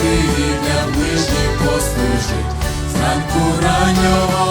ти і для ближніх послужить, зранку раннього.